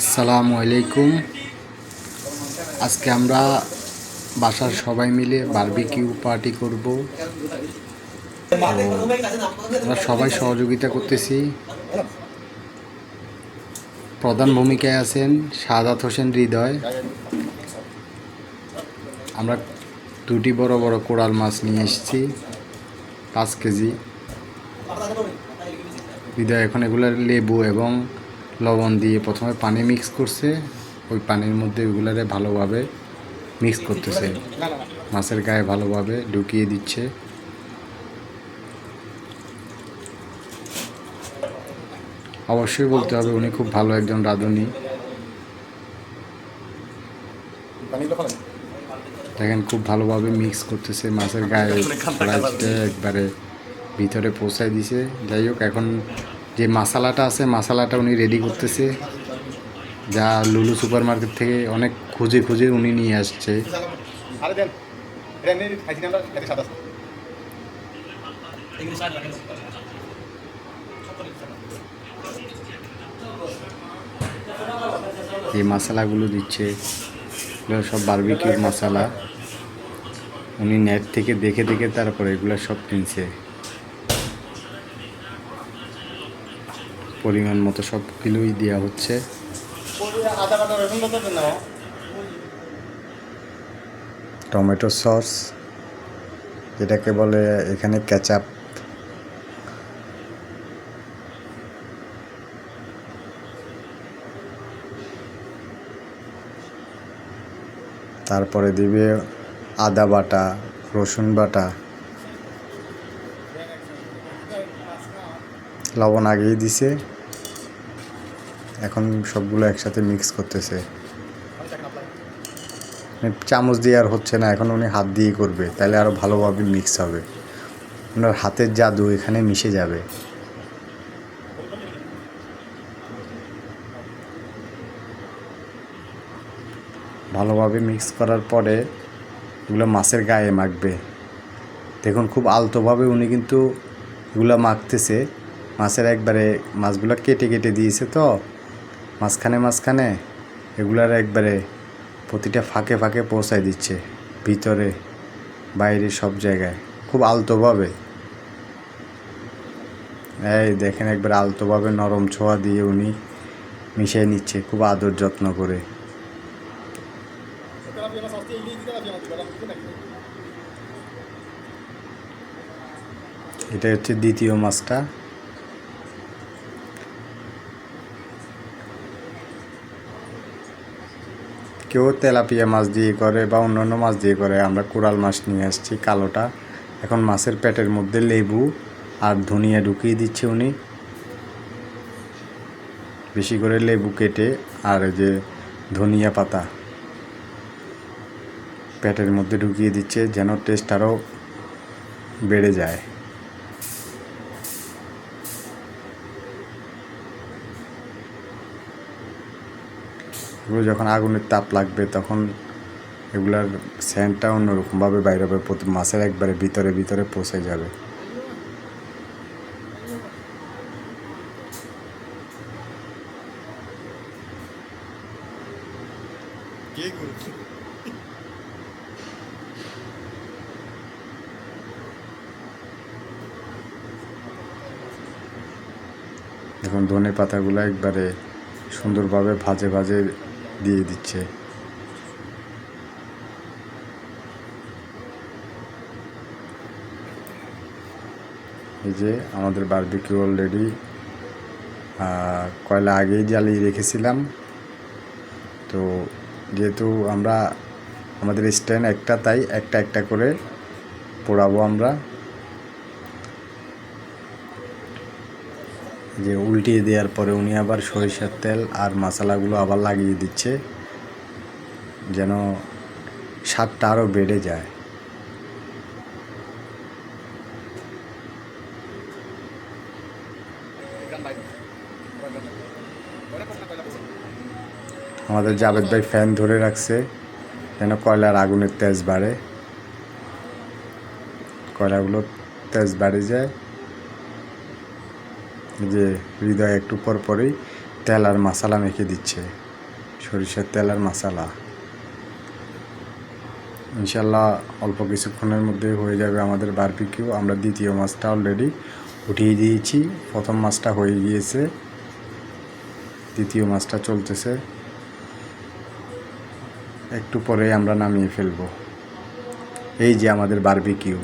আসসালামু আলাইকুম। আজকে আমরা বাসার সবাই মিলে বারবিকিউ পার্টি করব। আমরা সবাই সহযোগিতা করতেছি। প্রধান ভূমিকায় আছেন সাদাত হোসেন হৃদয়। আমরা দুটি বড় বড় কোড়াল মাছ নিয়ে এসেছি, পাঁচ কেজি। হৃদয়, এখন এগুলো লেবু এবং লবণ দিয়ে প্রথমে পানি মিক্স করছে। ওই পানির মধ্যে ওগুলারে ভালোভাবে মিক্স করতেছে। মাছের গায়ে ভালোভাবে ঢুকিয়ে দিচ্ছে। অবশ্যই বলতে হবে উনি খুব ভালো একজন রাঁধুনি। দেখেন খুব ভালোভাবে মিক্স করতেছে মাছের গায়ে একবারে ভিতরে পৌঁছায় দিছে। যাই হোক এখন যে মশালাটা আছে মশালাটা উনি রেডি করতেছে। যা লুলু সুপার মার্কেট থেকে অনেক খুঁজে খুঁজে উনি নিয়ে আসছে। এই মশালাগুলো দিচ্ছে। এগুলো সব বারবিকিউর মশালা। উনি নেট থেকে দেখে দেখে তারপরে এগুলো সব কিনছে। পরিমাণ মতো সবগুলোই দেওয়া হচ্ছে। টমেটো সস, যেটাকে বলে এখানে ক্যাচাপ তারপরে দিবে আদা বাটা, রসুন বাটা। লবণ আগেই দিছে। এখন সবগুলো একসাথে মিক্স করতেছে। মানে চামচ দিয়ে আর হচ্ছে না, এখন উনি হাত দিয়ে করবে, তাহলে আরও ভালোভাবে মিক্স হবে। ওনার হাতের জাদু এখানে মিশে যাবে। ভালোভাবে মিক্স করার পরে এগুলো মাছের গায়ে মাখবে। দেখুন খুব আলতোভাবে উনি কিন্তু এগুলো মাখতেছে। মাছের একবারে মাছগুলো কেটে কেটে দিয়েছে তো। মাঝখানে মাঝখানে এগুলার একবারে প্রতিটা ফাঁকে ফাঁকে পৌঁছায় দিচ্ছে, ভিতরে, বাইরে সব জায়গায়। খুব আলতোভাবে। এই দেখেন একবার আলতোভাবে নরম ছোঁয়া দিয়ে উনি মিশিয়ে নিচ্ছে, খুব আদর যত্ন করে। এটা হচ্ছে দ্বিতীয় মাছটা। কেউ তেলাপিয়া মাছ দিয়ে করে বা অন্যান্য মাছ দিয়ে করে। আমরা কোরাল মাছ নিয়ে আসছি, কালোটা। এখন মাছের পেটের মধ্যে লেবু আর ধনিয়া ঢুকিয়ে দিচ্ছে উনি। বেশি করে লেবু কেটে আর যে ধনিয়া পাতা পেটের মধ্যে ঢুকিয়ে দিচ্ছে যেন টেস্ট আরও বেড়ে যায়। এগুলো যখন আগুনের তাপ লাগবে তখন এগুলার স্যান্ডটা অন্যরকমভাবে বাইরে হবে প্রতি মাছের একবারে ভিতরে ভিতরে পৌঁছে যাবে। এখন ধনে পাতাগুলো একবারে সুন্দরভাবে ভাজে ভাজে দিয়ে দিচ্ছে। এই যে আমাদের বারবিকিউ অলরেডি কয়লা আগেই জ্বালিয়ে রেখেছিলাম। তো যেহেতু আমরা, আমাদের স্ট্যান্ড একটা, তাই একটা একটা করে পোড়াবো আমরা। যে উল্টিয়ে দেওয়ার পরে উনি আবার সরিষার তেল আর মশলাগুলো আবার লাগিয়ে দিচ্ছে, যেন স্বাদটা আরও বেড়ে যায়। আমাদের জাভেদ ভাই ফ্যান ধরে রাখছে, যেন কয়লার আগুনের তেজ বাড়ে। কয়লাগুলো তেজ বাড়ে যায়। যে হৃদয় একটু পর পরেই তেল আর মশলা মেখে দিচ্ছে। সরিষার তেল আর মশালা। ইনশাল্লাহ অল্প কিছুক্ষণের মধ্যে হয়ে যাবে আমাদের বারবিকিউ আমরা দ্বিতীয় মাছটা অলরেডি উঠিয়ে দিয়েছি। প্রথম মাছটা হয়ে গিয়েছে। দ্বিতীয় মাছটা চলতেছে। একটু পরে আমরা নামিয়ে ফেলব। এই যে আমাদের বারবিকিউ